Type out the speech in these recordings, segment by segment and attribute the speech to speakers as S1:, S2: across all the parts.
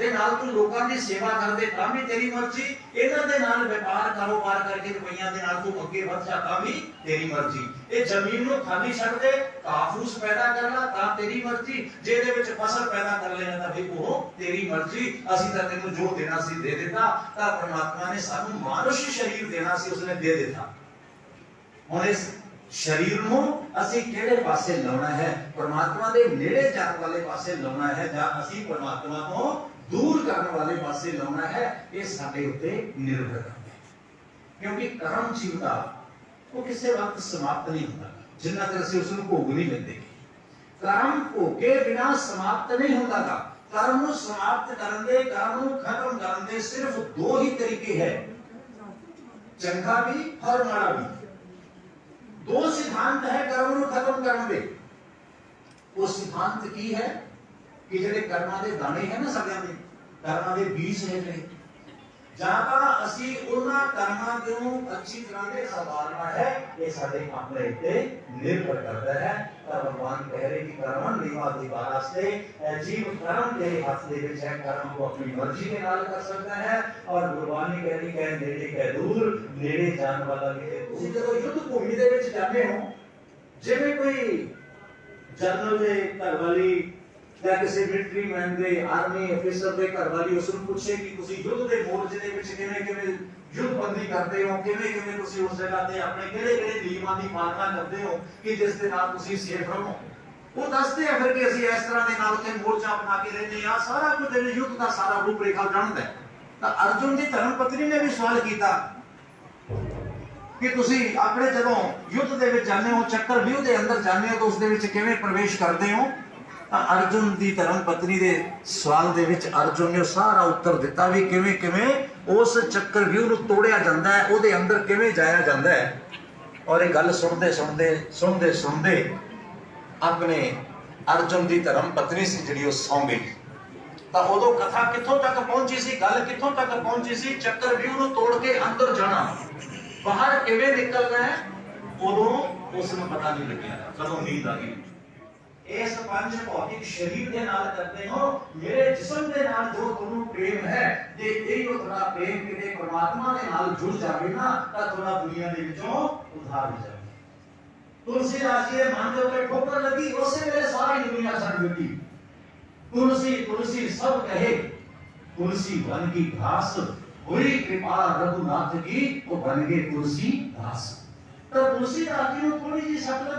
S1: ਦੇ ਨਾਲ ਤੂੰ ਲੋਕਾਂ ਦੀ ਸੇਵਾ ਕਰਦੇ ਤਾਂ ਵੀ ਤੇਰੀ ਮਰਜ਼ੀ। ਇਹਨਾਂ ਦੇ ਨਾਲ ਵਪਾਰ ਕਾਰੋਬਾਰ ਕਰਕੇ ਰੁਪਈਆਂ ਦੇ ਨਾਲ ਤੂੰ ਅੱਗੇ ਵਧ ਜਾ, ਤਾਂ ਵੀ ਤੇਰੀ ਮਰਜ਼ੀ। ਇਹ ਜ਼ਮੀਨ ਨੂੰ ਖਾਲੀ ਛੱਡ ਦੇ, ਕਾਫੂਸ ਪੈਦਾ ਕਰਨਾ ਤਾਂ ਤੇਰੀ ਮਰਜ਼ੀ। ਜੇ ਇਹਦੇ ਵਿੱਚ ਫਸਲ ਪੈਦਾ ਕਰ ਲੈਣਾ ਤਾਂ ਵੀ ਉਹ ਤੇਰੀ ਮਰਜ਼ੀ। ਅਸੀਂ ਤਾਂ ਤੈਨੂੰ ਜੋ ਦੇਣਾ ਸੀ ਦੇ ਦਿੱਤਾ, ਤਾਂ ਪਰਮਾਤਮਾ ਨੇ ਸਾਨੂੰ ਮਾਨੁਸ਼ ਸਰੀਰ ਦੇਣਾ ਸੀ, ਉਸਨੇ ਦੇ ਦਿੱਤਾ। ਹੁਣ ਇਸ ਸਰੀਰ ਨੂੰ ਅਸੀਂ ਕਿਹੜੇ ਪਾਸੇ ਲਾਉਣਾ ਹੈ? ਪਰਮਾਤਮਾ ਦੇ ਨੇੜੇ ਜਾਣ ਵਾਲੇ ਪਾਸੇ ਲਾਉਣਾ ਹੈ, ਜਾਂ ਅਸੀਂ ਪਰਮਾਤਮਾ ਤੋਂ ਦੂਰ ਕਰਨ ਵਾਲੇ ਪਾਸੇ ਲਾਉਣਾ ਹੈ, ਇਹ ਸਾਡੇ ਉੱਤੇ ਨਿਰਭਰ ਕਰਦਾ ਹੈ। ਕਿਉਂਕਿ ਕਰਮ ਜੀਵਦਾ ਉਹ ਕਿਸੇ ਵਕਤ ਸਮਾਪਤ ਨਹੀਂ ਹੁੰਦਾ, ਜਿੰਨਾ ਚਿਰ ਅਸੀਂ ਉਸ ਨੂੰ ਭੋਗ ਨਹੀਂ ਲੈਂਦੇ। ਕਰਮ ਭੋਗੇ ਬਿਨਾ ਸਮਾਪਤ ਨਹੀਂ ਹੁੰਦਾ ਗਾ ਕਰਮ ਨੂੰ ਸਮਾਪਤ ਕਰਨ ਦੇ, ਕਰਮ ਨੂੰ ਖਤਮ ਕਰਨ ਦੇ ਸਿਰਫ ਦੋ ਹੀ ਤਰੀਕੇ ਹੈ। ਚੰਗਾ ਵੀ ਔਰ ਮਾੜਾ ਵੀ। ਦੋ ਸਿਧਾਂਤ ਹੈ ਕਰਮ ਨੂੰ ਖਤਮ ਕਰਨ ਦੇ। ਉਹ ਸਿਧਾਂਤ ਕੀ ਹੈ? ਕਿ ਜਿਹੜੇ ਕਰਮਾਂ ਦੇ ਦਾਣੇ ਹੈ ਨਾ ਸਾਰਿਆਂ ਦੇ ਕਰਮਾਂ ਦੇ ਬੀਜ ਹੈਗੇ ਜਾਂ ਤਾਂ ਅਸੀਂ ਉਹਨਾਂ ਕਰਮਾਂ ਨੂੰ ਅੱਛੀ ਤਰ੍ਹਾਂ ਦੇ ਸੰਭਾਲਣਾ ਹੈ, ਇਹ ਸਾਡੇ ਆਪਣੇ ਤੇ ਨਿਰਭਰ ਕਰਦਾ ਹੈ। ਤਾਂ ਭਗਵਾਨ ਕਹਿ ਰਹੇ ਕਿ ਕਰਮ ਨਿਵਾ ਦੇ ਵਾਸਤੇ ਜੀਵ ਕਰਮ ਦੇ ਹੱਥ ਦੇ ਵਿੱਚ ਹੈ, ਕਰਮ ਨੂੰ ਆਪਣੀ ਮਰਜ਼ੀ ਦੇ ਨਾਲ ਕਰ ਸਕਦਾ ਹੈ। ਔਰ ਗੁਰਬਾਣੀ ਨੇ ਕਹਿੰਦੀ ਹੈ ਨੇੜੇ, ਕਹਿ ਦੂਰ, ਨੇੜੇ ਜਾਣ ਵਾਲਾ ਵੀ ਹੈ। ਤੁਸੀਂ ਜਦੋਂ ਯੁੱਧ ਭੂਮੀ ਦੇ ਵਿੱਚ ਜਾਂਦੇ ਹੋ, ਜਿਵੇਂ ਕੋਈ ਜਨਰਲ ਦੇ ਘਰ ਵਾਲੀ ਜਾਂ ਕਿਸੇ ਮਿਲਟਰੀ ਮੈਨ ਦੇ ਆਰਮੀ ਅਫੀਸਰ ਦੇ ਘਰ ਵਾਲੀ ਉਸ ਨੂੰ ਪੁੱਛੇ ਕਿ ਤੁਸੀਂ ਯੁੱਧ ਦੇ ਮੋਰਚੇ ਦੇ ਵਿੱਚ ਕਿਵੇਂ ਕਿਵੇਂ ਯੁੱਧਬੰਦੀ ਕਰਦੇ ਹੋ, ਕਿਵੇਂ ਕਿਵੇਂ ਤੁਸੀਂ ਉਸ ਜਗ੍ਹਾ ਤੇ ਆਪਣੇ ਕਿਹੜੇ ਕਿਹੜੇ ਨਿਯਮਾਂ ਦੀ ਪਾਲਣਾ ਕਰਦੇ ਹੋ ਕਿ ਜਿਸ ਦੇ ਨਾਲ ਤੁਸੀਂ ਸੇਫ ਰਹੋ? ਉਹ ਦੱਸਦੇ ਆ ਫਿਰ ਕਿ ਅਸੀਂ ਇਸ ਤਰ੍ਹਾਂ ਦੇ ਨਾਲ ਉੱਥੇ ਮੋਰਚਾ ਬਣਾ ਕੇ ਰਹਿੰਦੇ ਆ ਸਾਰਾ ਕੁਝ ਇਹਨੇ ਯੁੱਧ ਦਾ ਸਾਰਾ ਰੂਪ ਰੇਖਾ ਜਾਣਦਾ ਹੈ। ਤਾਂ ਅਰਜੁਨ ਦੀ ਧਰਮ ਪਤਨੀ ਨੇ ਵੀ ਸਵਾਲ ਕੀਤਾ ਕਿ ਤੁਸੀਂ ਆਪਣੇ ਜਦੋਂ ਯੁੱਧ ਦੇ ਵਿੱਚ ਜਾਂਦੇ ਹੋ, ਚੱਕਰ ਵਿਊ ਦੇ ਅੰਦਰ ਜਾਂਦੇ ਹੋ, ਤਾਂ ਉਸ ਦੇ ਵਿੱਚ ਕਿਵੇਂ ਪ੍ਰਵੇਸ਼ ਕਰਦੇ ਹੋ? ਅਰਜੁਨ ਦੀ ਧਰਮ ਪਤਨੀ ਦੇ ਸਵਾਲ ਦੇ ਵਿੱਚ ਅਰਜੁਨ ਨੇ ਸਾਰਾ ਉੱਤਰ ਦਿੱਤਾ ਵੀ ਕਿਵੇਂ ਕਿਵੇਂ ਉਸ ਚੱਕਰ ਵਿਊ ਨੂੰ ਤੋੜਿਆ ਜਾਂਦਾ ਹੈ, ਉਹਦੇ ਅੰਦਰ ਕਿਵੇਂ ਜਾਇਆ ਜਾਂਦਾ ਹੈ। ਔਰ ਇਹ ਗੱਲ ਸੁਣਦੇ ਸੁਣਦੇ ਸੁਣਦੇ ਸੁਣਦੇ ਆਪਣੇ ਅਰਜੁਨ ਦੀ ਧਰਮ ਪਤਨੀ ਸੀ ਜਿਹੜੀ ਉਹ ਸੌਂ ਗਈ। ਤਾਂ ਉਦੋਂ ਕਥਾ ਕਿੱਥੋਂ ਤੱਕ ਪਹੁੰਚੀ ਸੀ, ਗੱਲ ਕਿੱਥੋਂ ਤੱਕ ਪਹੁੰਚੀ ਸੀ, ਚੱਕਰ ਵਿਊ ਨੂੰ ਤੋੜ ਕੇ ਅੰਦਰ ਜਾਣਾ। ਬਾਹਰ ਕਿਵੇਂ ਨਿਕਲਣਾ ਹੈ, ਉਦੋਂ ਉਸ ਨੂੰ ਪਤਾ ਨਹੀਂ ਲੱਗਿਆ, ਕਦੋਂ ਨੀਂਦ ਆ ਗਈ। ਇਸ ਪੰਜ ਭੌਤਿਕ ਸਰੀਰ ਦੇ ਨਾਲ ਕਰਦੇ ਹੋ ਮੇਰੇ ਜਿਸਮ ਦੇ ਨਾਲ ਜੋ ਤੁਹਾਨੂੰ ਪ੍ਰੇਮ ਹੈ ਜੇ ਇਹ ਉਹ ਤੁਹਾਡਾ ਪ੍ਰੇਮ ਕਿਤੇ ਪਰਮਾਤਮਾ ਦੇ ਨਾਲ ਜੁੜ ਜਾਵੇ ਨਾ ਤਾਂ ਤੁਹਾਡਾ ਦੁਨੀਆ ਦੇ ਵਿੱਚੋਂ ਉਧਾਰ ਹੋ ਜਾਵੇ ਤੁਲਸੀ ਰਾਜੀ ਦੇ ਮਨ ਦੇ ਉੱਤੇ ਠੋਕਰ ਲੱਗੀ ਉਸੇ ਵੇਲੇ ਸਾਰੀ ਦੁਨੀਆ ਛੱਡ ਦਿੱਤੀ तुलसी तुलसी सब कहे तुलसी वन की घास हुई कृपा रघुनाथ की वो बन गए तुलसी दास तो तुलसी दास जी ਨੂੰ ਥੋੜੀ ਜੀ ਸੱਟ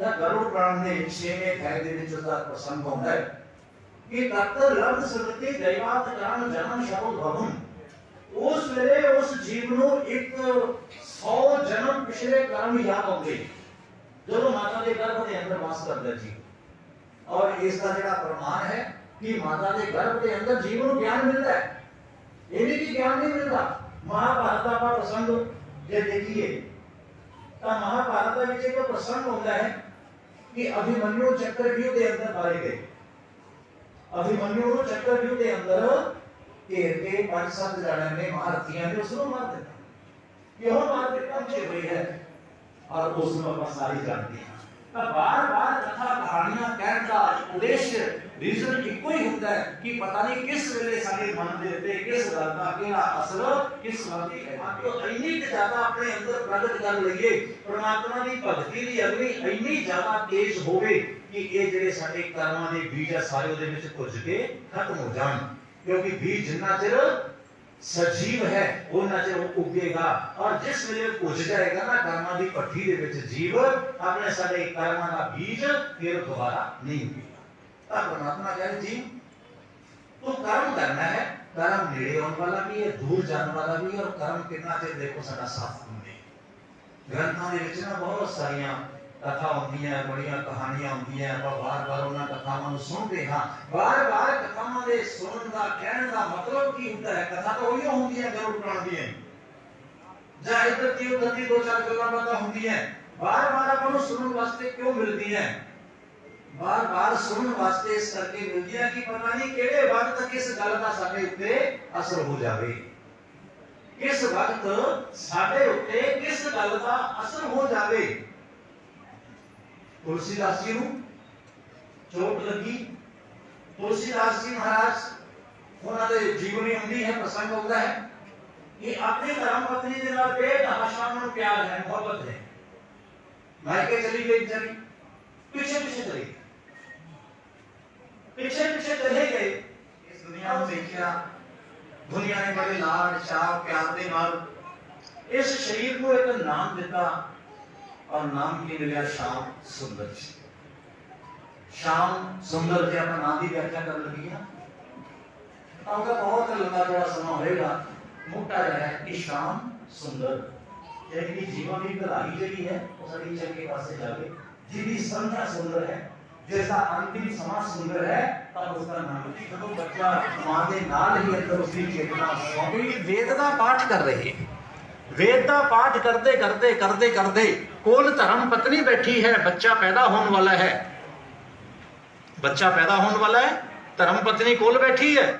S1: ਇਹ ਗਰੁੜ ਪ੍ਰਾਣ ਦੇ ਛੇਵੇਂ ਅਧਿਆਇ ਦੇ ਵਿੱਚ ਉਹਦਾ ਪ੍ਰਸੰਗ ਹੁੰਦਾ ਹੈ ਕਿ ਤਤ ਲਬਧ ਸੁਰਤੀ ਦੈਵਾਤ ਕਰਮ ਜਨਮ ਸ਼ਬਦ ਭਵਨ। ਉਸ ਵੇਲੇ ਉਸ ਜੀਵ ਨੂੰ ਇੱਕ 100 ਜਨਮ ਪਿਛਲੇ ਕਰਮ ਯਾਦ ਆਉਂਦੇ। ਜਦੋਂ ਮਾਤਾ ਦੇ ਗਰਭ ਦੇ ਅੰਦਰ ਵਾਸ ਕਰਦਾ ਜੀ। ਔਰ ਇਸ ਦਾ ਜਿਹੜਾ ਪ੍ਰਮਾਣ ਹੈ ਕਿ ਮਾਤਾ ਦੇ ਗਰਭ ਦੇ ਅੰਦਰ ਜੀਵ ਨੂੰ ਗਿਆਨ ਮਿਲਦਾ ਹੈ। ਇਹ ਵੀ ਗਿਆਨ ਨਹੀਂ ਮਿਲਦਾ? ਮਹਾਭਾਰਤ ਦਾ ਆਪਾਂ ਪ੍ਰਸੰਗ ਜੇ ਦੇਖੀਏ ਤਾਂ ਮਹਾਭਾਰਤ ਦੇ ਵਿੱਚ ਇੱਕ ਪ੍ਰਸੰਗ ਹੁੰਦਾ ਹੈ ਕਿ ਅਭਿਮਨਿਊ ਚੱਕਰਵਿਊਹ ਦੇ ਅੰਦਰ ਮਾਰੇ ਗਏ ਅਭਿਮਨਿਊ ਨੂੰ ਚੱਕਰਵਿਊਹ ਦੇ ਅੰਦਰ ਘੇਰ ਕੇ ਪੰਜ ਸੱਤ ਜਣਿਆਂ ਨੇ ਮਹਾਰਥੀਆਂ ਨੇ ਉਸ ਨੂੰ ਮਾਰ ਦਿੱਤਾ ਕਿਉਂ ਮਾਰ ਦਿੱਤਾ ਮੁਝੇ ਹੋਈ ਹੈ ਔਰ ਉਸ ਨੂੰ ਆਪਾਂ ਸਾਰੀ ਜਾਣਦੇ ਹਾਂ ਤਾਂ ਬਾਰ-ਬਾਰ ਕਥਾ ਕਹਾਣੀਆਂ ਕਹਿਣ ਦਾ ਉਦੇਸ਼ ਰੀਜ਼ਨ ਇੱਕੋ ਹੀ ਹੁੰਦਾ ਹੈ ਕਿ ਪਤਾ ਨਹੀਂ ਕਿਸ ਵੇਲੇ ਸਾਡੇ ਮਨ ਦੇ ਉੱਤੇ ਕਿਸ ਗੱਲ ਦਾ ਕਿਹੜਾ ਅਸਰ ਕਿਸ ਵਕਤ ਹੈ। ਮਤਲਬ ਇੰਨੀ ਕੁ ਜ਼ਿਆਦਾ ਆਪਣੇ ਅੰਦਰ ਪ੍ਰਗਟ ਕਰ ਲਈਏ, ਪ੍ਰਮਾਤਮਾ ਦੀ ਭਗਤੀ ਦੀ ਅਗਨੀ ਇੰਨੀ ਜ਼ਿਆਦਾ ਤੇਜ਼ ਹੋਵੇ ਕਿ ਇਹ ਜਿਹੜੇ ਸਾਡੇ ਕਰਮਾਂ ਦੇ ਬੀਜ ਆ, ਸਾਰੇ ਉਹਦੇ ਵਿੱਚ ਭੁੱਜ ਕੇ ਖਤਮ ਹੋ ਜਾਣ। ਕਿਉਂਕਿ ਬੀਜ ਜਿੰਨਾ ਚਿਰ ਸਜੀਵ ਹੈ ਉਹਨਾਂ ਚਿਰ ਉਹ ਉੱਗੇਗਾ। ਔਰ ਜਿਸ ਵੇਲੇ ਭੁੱਜ ਜਾਏਗਾ ਨਾ, ਕਰਮਾਂ ਦੀ ਭੱਠੀ ਦੇ ਵਿੱਚ ਜੀਵ, ਆਪਣੇ ਸਾਡੇ ਕਰਮਾਂ ਦਾ ਬੀਜ ਫਿਰ ਦੁਬਾਰਾ ਨਹੀਂ ਉੱਗੇਗਾ। ਤਾਂ ਪਰਮਾਤਮਾ ਕਹਿੰਦੇ ਜੀ ਤੂੰ ਕਰਮ ਕਰਨਾ ਹੈ, ਕਰਮ ਨੇੜੇ ਆਉਣ ਵਾਲਾ ਵੀ ਹੈ, ਦੂਰ ਜਾਣ ਵਾਲਾ ਵੀ ਔਰ ਕਰਮ ਕਿੰਨਾ ਚਿਰ ਦੇਖੋ ਸਾਡਾ ਸਾਥ ਦਿੰਦੇ। ਗ੍ਰੰਥਾਂ ਦੇ ਵਿੱਚ ਨਾ ਬਹੁਤ ਸਾਰੀਆਂ ਕਥਾ ਹੁੰਦੀਆਂ, ਬੜੀਆਂ ਕਹਾਣੀਆਂ ਹੁੰਦੀਆਂ, ਆਪਾਂ ਵਾਰ-ਵਾਰ ਉਹਨਾਂ ਕਥਾਵਾਂ ਨੂੰ ਸੁਣਦੇ ਹਾਂ। ਵਾਰ-ਵਾਰ ਕਥਾਵਾਂ ਦੇ ਸੁਣਨ ਦਾ, ਕਹਿਣ ਦਾ ਮਤਲਬ ਕੀ ਹੁੰਦਾ ਹੈ? ਕਥਾ ਤਾਂ ਉਹੀ ਹੁੰਦੀਆਂ ਗਰੁੜ ਪੁਰਾਣ ਦੀਆਂ। ਜਾਂ ਇੱਧਰ ਦੀ, ਉੱਧਰ ਦੀ ਦੋ ਚਾਰ ਗੱਲਾਂ ਬਾਤਾਂ ਹੁੰਦੀਆਂ ਵਾਰ-ਵਾਰ ਆਪਾਂ ਨੂੰ ਸੁਣਨ ਵਾਸਤੇ ਕਿਉਂ ਮਿਲਦੀਆਂ ਵਾਰ-ਵਾਰ ਸੁਣਨ ਵਾਸਤੇ ਇਸ ਕਰਕੇ ਮਿਲਦੀਆਂ ਕਿ ਪਤਾ ਨਹੀਂ ਕਿਹੜੇ ਵਕਤ ਕਿਸ ਗੱਲ ਦਾ ਸਾਡੇ ਉੱਤੇ ਅਸਰ ਹੋ ਜਾਵੇ। ਕਿਸ ਵਕਤ ਸਾਡੇ ਉੱਤੇ ਕਿਸ ਗੱਲ ਦਾ ਅਸਰ ਹੋ ਜਾਵੇ? ਤੁਲਸੀਦਾਸ ਜੀ ਨੂੰ ਚੋਟ ਲੱਗੀ ਤੁਲਸੀਦਾਸ ਜੀ ਮਹਾਰਾਜ ਉਹਨਾਂ ਦੇ ਜੀਵਨੀ ਹੁੰਦੀ ਹੈ ਪ੍ਰਸੰਗ ਹੁੰਦਾ ਹੈ ਇਹ ਆਪਣੀ ਧਰਮ ਪਤਨੀ ਦੇ ਨਾਲ ਬੇਤਹਾਸ਼ਾ ਉਹਨਾਂ ਨੂੰ ਪਿਆਰ ਹੈ ਮੁਹੱਬਤ ਹੈ ਮਾਇਕੇ ਚਲੀ ਗਈ ਵਿਚਾਰੀ ਪਿੱਛੇ ਪਿੱਛੇ ਚਲੀ ਗਈ ਪਿੱਛੇ ਪਿੱਛੇ ਚਲੇ ਗਏ ਇਸ ਦੁਨੀਆ ਨੂੰ ਦੇਖਿਆ ਦੁਨੀਆ ਨੇ ਬੜੇ ਲਾਡ ਚਾਅ ਪਿਆਰ ਦੇ ਨਾਲ ਇਸ ਸ਼ਰੀਰ ਨੂੰ ਇੱਕ ਨਾਮ ਦਿੱਤਾ ਔਰ ਨਾਮ ਕੀ ਮਿਲਿਆ ਸ਼ਾਮ ਸੁੰਦਰ ਜੀ ਸ਼ਾਮ ਸੁੰਦਰ ਜੇ ਆਪਾਂ ਨਾਮ ਦੀ ਵਿਆਖਿਆ ਕਰਨ ਲੱਗੀ ਨਾ ਤਾਂ ਉਹਦਾ ਬਹੁਤ ਲੰਬਾ ਥੋੜਾ ਸਮਾਂ ਹੋਏਗਾ ਮੋਟਾ ਜਿਹਾ ਹੈ ਕਿ ਸ਼ਾਮ ਸੁੰਦਰ ਜਿਹੜੀ ਜੀਵਨ ਦੀ ਭਲਾਈ ਜਿਹੜੀ ਹੈ ਉਹ ਸਾਡੀ ਚੰਗੇ ਪਾਸੇ ਜਾਵੇ ਜਿਹਦੀ ਸੰਧਾ ਸੁੰਦਰ ਹੈ ਜਿਸ ਦਾ ਅੰਤਿਮ ਸਮਾਂ ਸੁੰਦਰ ਹੈ ਤਾਂ ਉਸ ਦਾ ਨਾਮ ਕੀ ਜਦੋਂ ਬੱਚਾ ਮਾਂ ਦੇ ਨਾਲ ਹੀ ਅੰਦਰ ਉਸਦੀ ਚੇਤਨਾ ਸੌਂਪੀ ਵੇਦ ਦਾ ਪਾਠ ਕਰ ਰਹੇ ਵੇਦ ਦਾ ਪਾਠ ਕਰਦੇ ਕਰਦੇ ਕਰਦੇ ਕਰਦੇ ਕੋਲ ਧਰਮ ਪਤਨੀ ਬੈਠੀ ਹੈ, ਬੱਚਾ ਪੈਦਾ ਹੋਣ ਵਾਲਾ ਹੈ। ਬੱਚਾ ਪੈਦਾ ਹੋਣ ਵਾਲਾ ਹੈ, ਧਰਮ ਪਤਨੀ ਕੋਲ ਬੈਠੀ ਹੈ।